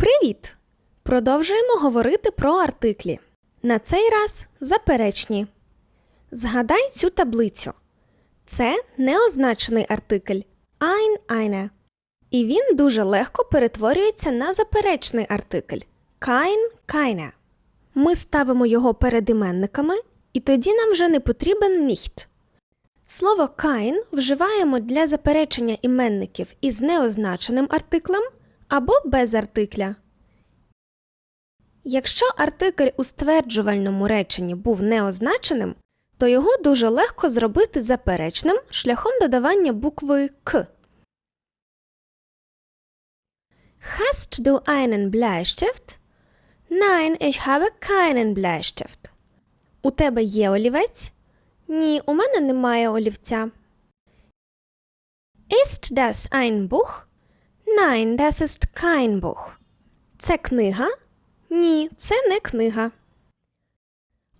Привіт! Продовжуємо говорити про артиклі. На цей раз заперечні. Згадай цю таблицю. Це неозначений артикль ein, eine. І він дуже легко перетворюється на заперечний артикль kein, keine. Ми ставимо його перед іменниками, і тоді нам вже не потрібен nicht. Слово kein вживаємо для заперечення іменників із неозначеним артиклем або без артикля. Якщо артикль у стверджувальному реченні був неозначеним, то його дуже легко зробити заперечним шляхом додавання букви К. Hast du einen Bleistift? Nein, ich habe keinen Bleistift. У тебе є олівець? Ні, у мене немає олівця. Ist das ein Buch? Nein, das ist kein Buch. Це книга? Ні, це не книга.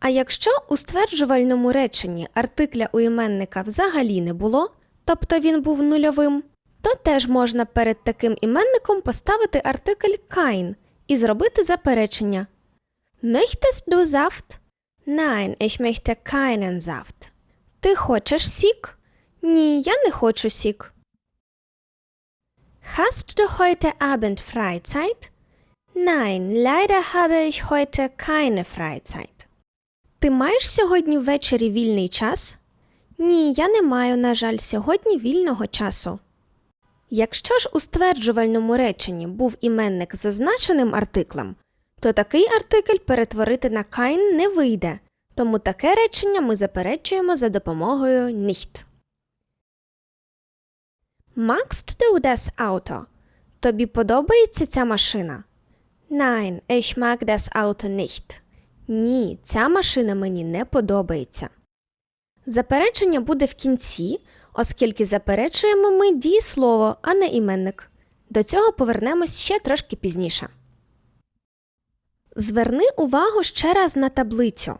А якщо у стверджувальному реченні артикля у іменника взагалі не було, тобто він був нульовим, то теж можна перед таким іменником поставити артикль kein і зробити заперечення. Möchtest du Saft? Nein, ich möchte keinen Saft. Ти хочеш сік? Ні, я не хочу сік. Hast du heute Abend Freizeit? Nein, leider habe ich heute keine Freizeit. Ти маєш сьогодні ввечері вільний час? Ні, я не маю, на жаль, сьогодні вільного часу. Якщо ж у стверджувальному реченні був іменник зазначеним артиклем, то такий артикль перетворити на kein не вийде, тому таке речення ми заперечуємо за допомогою nicht. Magst du das Auto? Тобі подобається ця машина? Nein, ich mag das Auto nicht. Ні, ця машина мені не подобається. Заперечення буде в кінці, оскільки заперечуємо ми дієслово, а не іменник. До цього повернемось ще трошки пізніше. Зверни увагу ще раз на таблицю.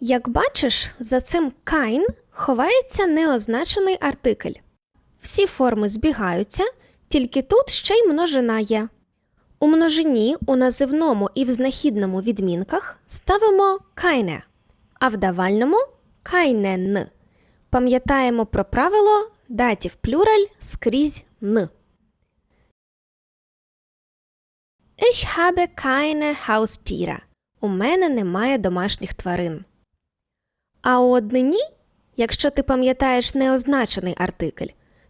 Як бачиш, за цим kein ховається неозначений артикль. Всі форми збігаються, тільки тут ще й множина є. У множині у називному і в знахідному відмінках ставимо keine, а в давальному keinen. Пам'ятаємо про правило датів плюраль скрізь н. Ich habe keine Haustiere. У мене немає домашніх тварин. А у однині, якщо ти пам'ятаєш неозначений артикль,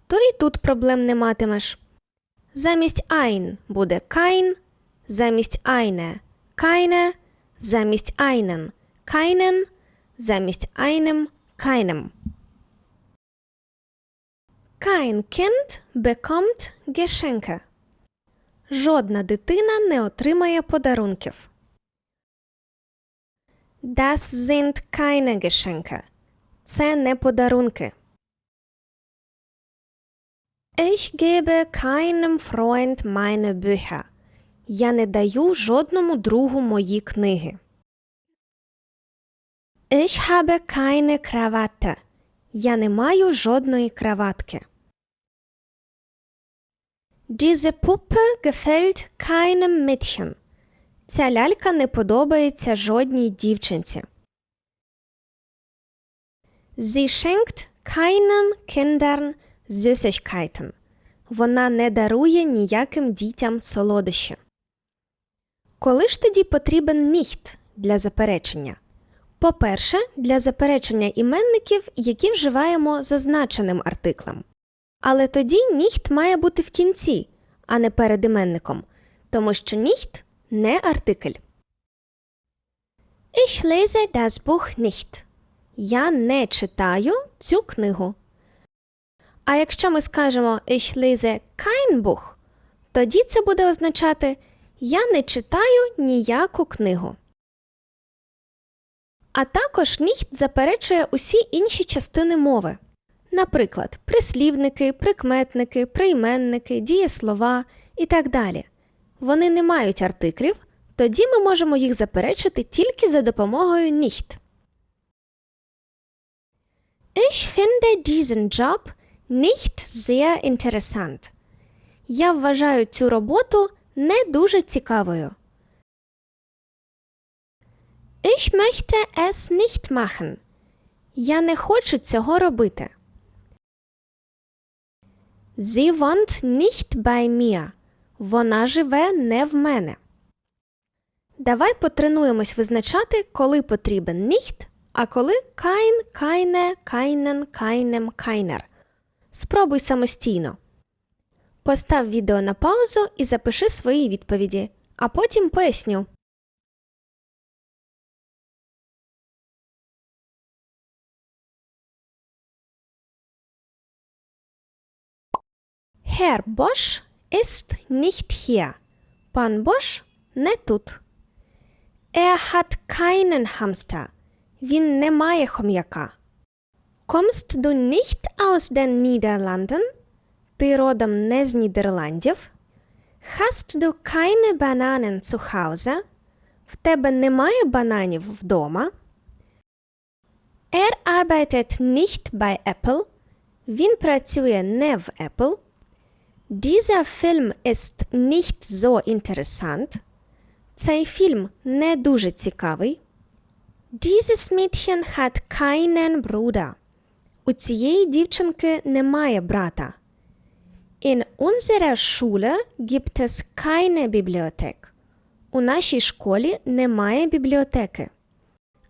то і тут проблем не матимеш. Замість ein буде kein, замість eine – keine, замість einen – keinen, замість einem – keinem. Kein Kind bekommt Geschenke. Жодна дитина не отримає подарунків. Das sind keine Geschenke. Це не подарунки. Ich gebe keinem Freund meine Bücher. Я не даю жодному другу мої книги. Ich habe keine Krawatte. Я не маю жодної краватки. Diese Puppe gefällt keinem Mädchen. Ця лялька не подобається жодній дівчинці. Sie schenkt keinen Kindern Süßigkeiten. Вона не дарує ніяким дітям солодощі. Коли ж тоді потрібен nicht для заперечення? По-перше, для заперечення іменників, які вживаємо з означеним артиклем. Але тоді nicht має бути в кінці, а не перед іменником, тому що nicht не артикль. Ich lese das Buch nicht. Я не читаю цю книгу. А якщо ми скажемо Ich lese kein Buch, тоді це буде означати Я не читаю ніяку книгу. А також nicht заперечує усі інші частини мови. Наприклад, прислівники, прикметники, прийменники, дієслова і так далі. Вони не мають артиклів, тоді ми можемо їх заперечити тільки за допомогою nicht. Ich finde diesen Job nicht sehr interessant. Я вважаю цю роботу не дуже цікавою. Ich möchte es nicht machen. Я не хочу цього робити. Sie wohnt nicht bei mir. Вона живе не в мене. Давай потренуємось визначати, коли потрібен nicht, а коли kein, keine, keinen, keinem, keiner. Спробуй самостійно. Постав відео на паузу і запиши свої відповіді, а потім поясню. Herr Bosch ist nicht hier. Пан Бош не тут. Er hat keinen Hamster. Він не має хом'яка. Kommst du nicht aus den Niederlanden? Ти родом не з Нідерландів. Hast du keine Bananen zu Hause? В тебе немає бананів вдома. Er arbeitet nicht bei Apple. Він працює не в Apple. Dieser Film ist nicht so interessant. Цей фільм не дуже цікавий. Dieses Mädchen hat keinen Bruder. У цієї дівчинки немає брата. In unserer Schule gibt es keine Bibliothek. У нашій школі немає бібліотеки.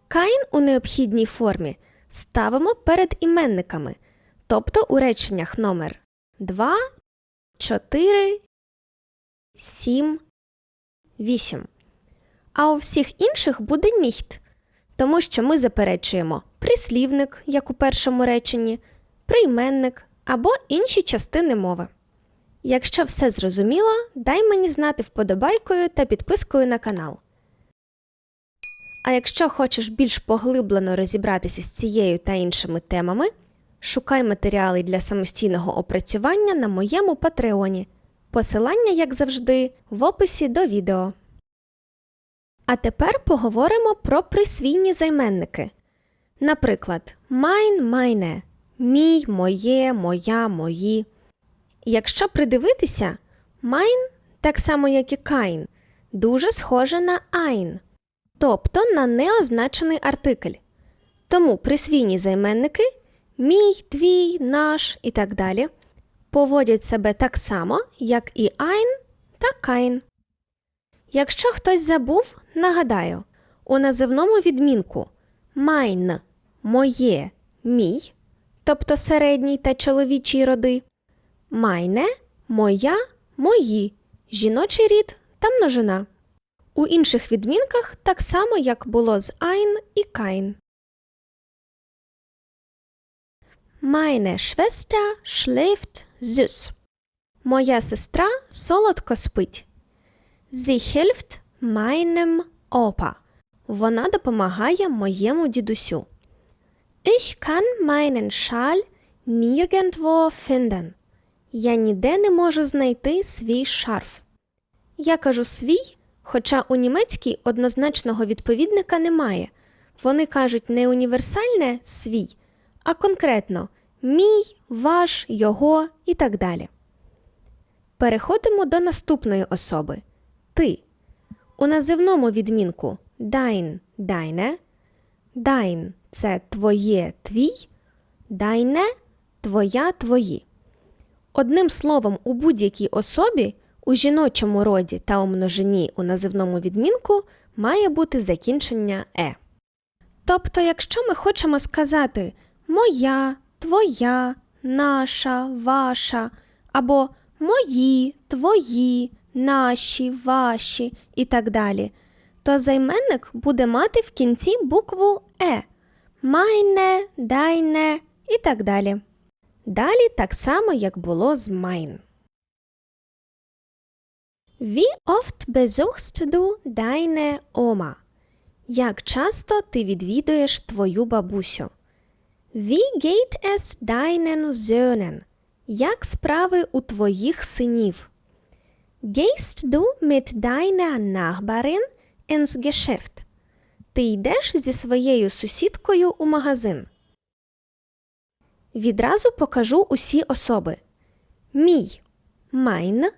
Кайн у необхідній формі ставимо перед іменниками, тобто у реченнях номер 2, 4, 7, 8. А у всіх інших буде ніхт, тому що ми заперечуємо прислівник, як у першому реченні, прийменник або інші частини мови. Якщо все зрозуміло, дай мені знати вподобайкою та підпискою на канал. А якщо хочеш більш поглиблено розібратися з цією та іншими темами, шукай матеріали для самостійного опрацювання на моєму патреоні. Посилання, як завжди, в описі до відео. А тепер поговоримо про присвійні займенники. Наприклад, mein, meine, мій, моє, моя, мої. Якщо придивитися, mein, так само як і kein, дуже схоже на ein, тобто на неозначений артикль. Тому присвійні займенники мій, твій, наш і так далі поводять себе так само, як і ein та kein. Якщо хтось забув, нагадаю, у називному відмінку mein – моє, мій, тобто середній та чоловічий роди, meine – моя, мої, жіночий рід та множина. У інших відмінках так само, як було з ein і kein. Meine Schwester schläft süß. Моя сестра солодко спить. Sie hilft Opa. Вона допомагає моєму дідусю. Ich kann meinen Schal nirgendwo finden. Я ніде не можу знайти свій шарф. Я кажу свій, хоча у німецькій однозначного відповідника немає. Вони кажуть не універсальне свій, а конкретно мій, ваш, його і так далі. Переходимо до наступної особи ти. У називному відмінку dein, deine. Dein – це твоє твій, deine – твоя твої. Одним словом, у будь-якій особі у жіночому роді та у множині у називному відмінку має бути закінчення е. Тобто, якщо ми хочемо сказати моя, твоя, наша, ваша або мої, твої, наші, ваші і так далі, то займенник буде мати в кінці букву Е майне, дайне і так далі. Далі так само, як було з mein. Wie oft besuchst du deine Oma? Як часто ти відвідуєш твою бабусю? Як справи у твоїх синів? Mit deiner Nachbarin ins Geschäft? Ти йдеш зі своєю сусідкою у магазин. Відразу покажу усі особи. Мій mein,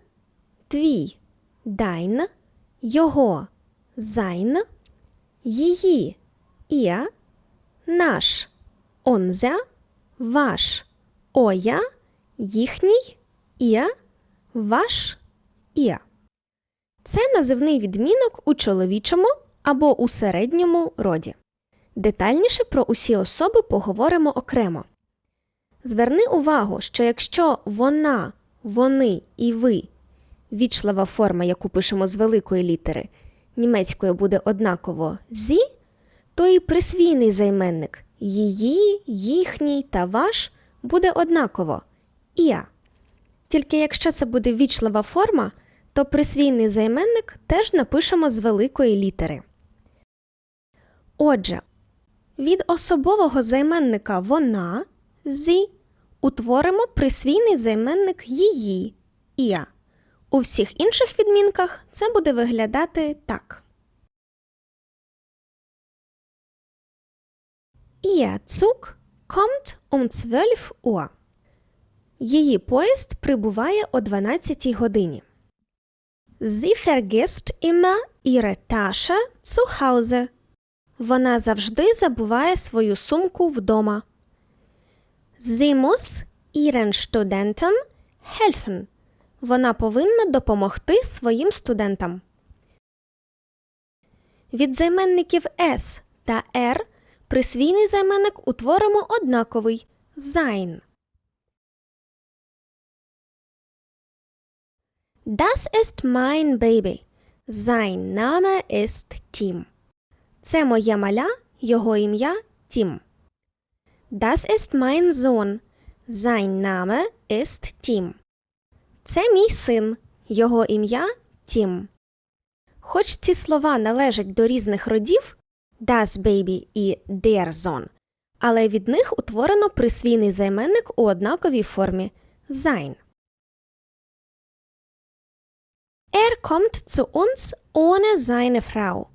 твій dein, його sein, її ihr, наш unser, ваш оя, їхній ihr, ваш ihr. Це називний відмінок у чоловічому або у середньому роді. Детальніше про усі особи поговоримо окремо. Зверни увагу, що якщо вона, вони і ви вічлива форма, яку пишемо з великої літери, німецькою буде однаково зі, то і присвійний займенник її, їхній та ваш буде однаково іа. Тільки якщо це буде вічлива форма, то присвійний займенник теж напишемо з великої літери. Отже, від особового займенника вона зі утворимо присвійний займенник її іа. У всіх інших відмінках це буде виглядати так. Ihr Zug kommt um 12 Uhr. Її поїзд прибуває о 12 годині. Sie vergisst immer ihre Tasche zu Hause. Вона завжди забуває свою сумку вдома. Sie muss ihren Studenten helfen. Вона повинна допомогти своїм студентам. Від займенників S та R присвійний займенник утворимо однаковий sein. Das ist mein Baby. Sein Name ist Tim. Це моє маля, його ім'я Тім. Das ist mein Sohn. Sein Name ist Tim. Це мій син, його ім'я Тім. Хоч ці слова належать до різних родів das Baby і der Sohn, але від них утворено присвійний займенник у однаковій формі sein. Er kommt zu uns ohne seine Frau.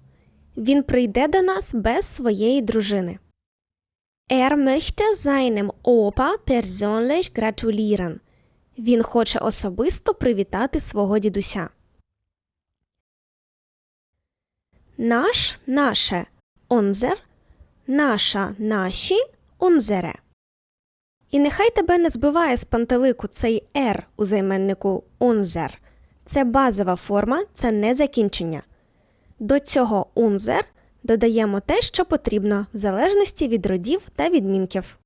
Він прийде до нас без своєї дружини. Er möchte seinem Opa persönlich gratulieren. Він хоче особисто привітати свого дідуся. Наш наше unser, наша наші unsere. І нехай тебе не збиває з пантелику цей «r» у займеннику unser. Це базова форма, це не закінчення. До цього unser додаємо те, що потрібно, в залежності від родів та відмінків.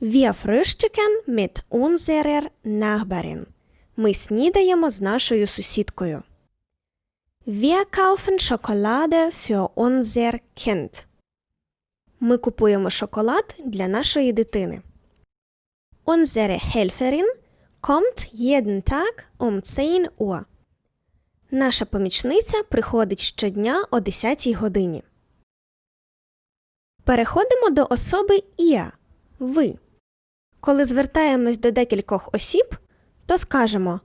Wir frühstücken mit unserer Nachbarin. Ми снідаємо з нашою сусідкою. Wir kaufen Schokolade für unser Kind. Ми купуємо шоколад для нашої дитини. Unsere Helferin kommt jeden Tag um 10 Uhr. Наша помічниця приходить щодня о 10 годині. Переходимо до особи Іа ви. Коли звертаємось до декількох осіб, то скажемо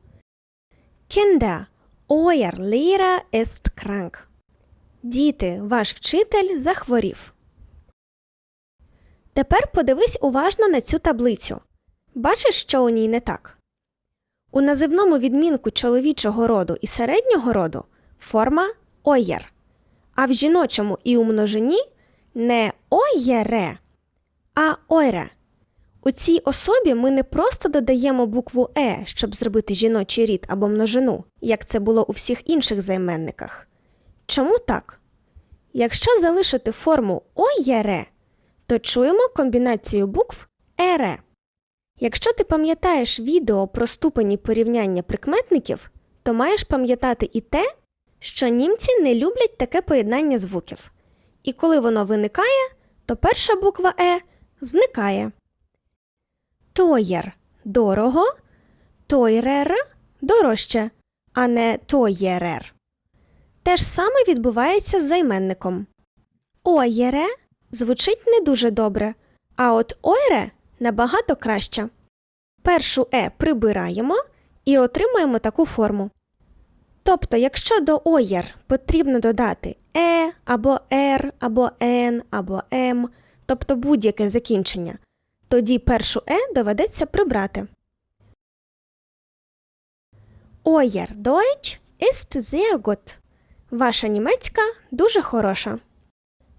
Kinder, euer Lehrer ist krank. Діти, ваш вчитель захворів. Тепер подивись уважно на цю таблицю. Бачиш, що у ній не так? У називному відмінку чоловічого роду і середнього роду форма ойєр, а в жіночому і у множині не ойєре, а ойре. У цій особі ми не просто додаємо букву Е, щоб зробити жіночий рід або множину, як це було у всіх інших займенниках. Чому так? Якщо залишити форму ойєре, то чуємо комбінацію букв ере. Якщо ти пам'ятаєш відео про ступені порівняння прикметників, то маєш пам'ятати і те, що німці не люблять таке поєднання звуків. І коли воно виникає, то перша буква Е зникає. Тоєр дорого, тойрер дорожче, а не тоєрер. Те ж саме відбувається з займенником. Оєре звучить не дуже добре, а от ойре набагато краще. Першу е прибираємо і отримуємо таку форму. Тобто, якщо до оєр потрібно додати е або р, або н, або м, тобто будь-яке закінчення, тоді першу е доведеться прибрати. Euer Deutsch ist sehr gut. Ваша німецька дуже хороша.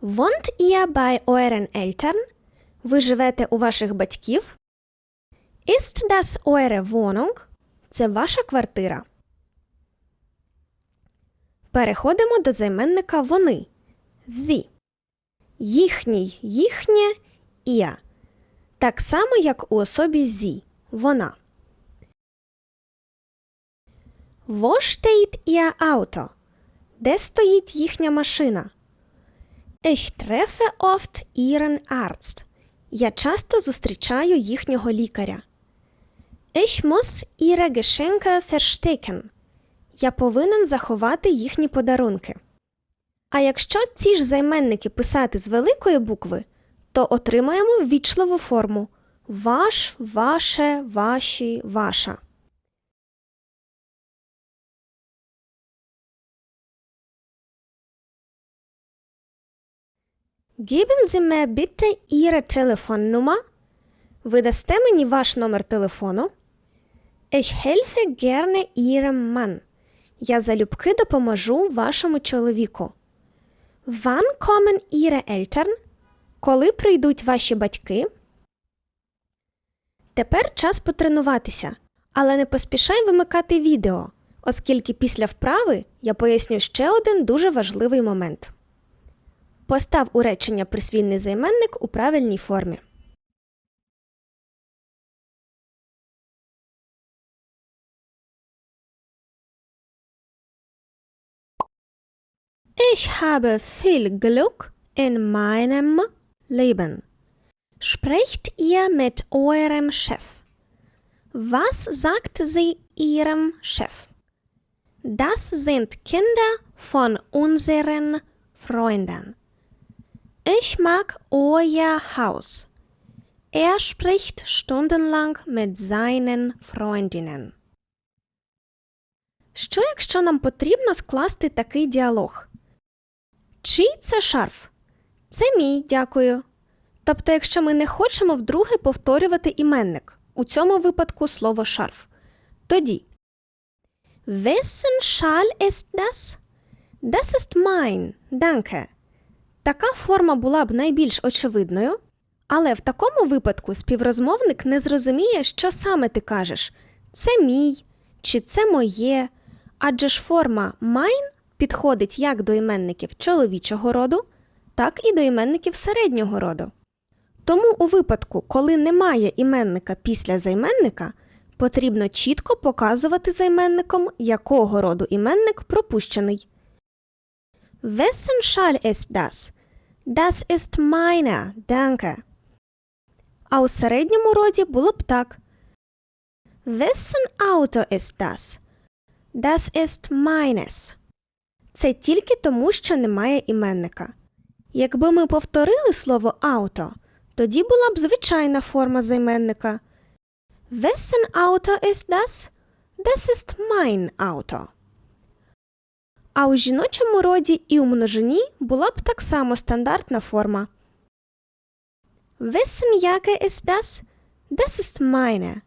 Wohnt ihr bei euren Eltern? Ви живете у ваших батьків? Ist das eure Wohnung? Це ваша квартира. Переходимо до займенника вони. Зі. Їхній, їхнє, іа. Так само, як у особі зі. Вона. Wo steht ihr Auto? Де стоїть їхня машина? Ich treffe oft ihren Arzt. Я часто зустрічаю їхнього лікаря. Ich muss ihre Geschenke verstecken. Я повинен заховати їхні подарунки. А якщо ці ж займенники писати з великої букви, то отримаємо ввічливу форму ваш, ваше, ваші, ваша. Geben Sie mir bitte Ihre Telefonnummer. Ви дасте мені ваш номер телефону? Ich helfe gerne Ihrem Mann. Я залюбки допоможу вашому чоловіку. Wann kommen Ihre Eltern? Коли прийдуть ваші батьки? Тепер час потренуватися, але не поспішай вимикати відео, оскільки після вправи я поясню ще один дуже важливий момент. Постав у речення присвійний займенник у правильній формі. Ich habe viel Glück in meinem Leben. Sprecht ihr mit eurem Chef? Was sagt sie ihrem Chef? Das sind Kinder von unseren Freunden. Ich mag euer Haus. Er spricht stundenlang mit seinen Freundinnen. Що якщо нам потрібно скласти такий діалог? Чий це шарф? Це мій, дякую. Тобто, якщо ми не хочемо вдруге повторювати іменник, у цьому випадку слово шарф. Тоді Wessen Schal ist das? Das ist mein, danke. Така форма була б найбільш очевидною, але в такому випадку співрозмовник не зрозуміє, що саме ти кажеш це мій чи це моє, адже ж форма mein підходить як до іменників чоловічого роду, так і до іменників середнього роду. Тому у випадку, коли немає іменника після займенника, потрібно чітко показувати займенником, якого роду іменник пропущений. Wessen Schal ist das? Das ist meiner, danke. А у середньому роді було б так. Wessen Auto ist das? Das ist meines. Це тільки тому, що немає іменника. Якби ми повторили слово auto, тоді була б звичайна форма займенника. Wessen Auto ist das? Das ist mein Auto. А у жіночому роді і у множині була б так само стандартна форма. Das ist meine.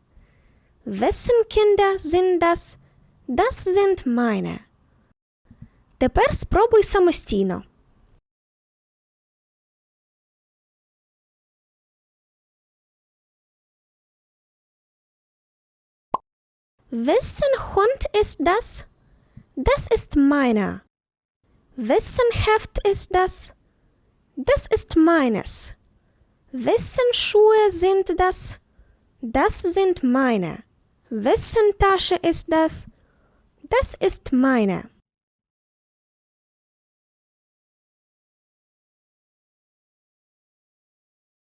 Wessen Kinder sind das? Das sind meine. Тепер спробуй самостійно. Hund ist das? Das ist meiner. Wessen Heft ist das? Das ist meines. Wessen Schuhe sind das? Das sind meine. Wessen Tasche ist das? Das ist meine.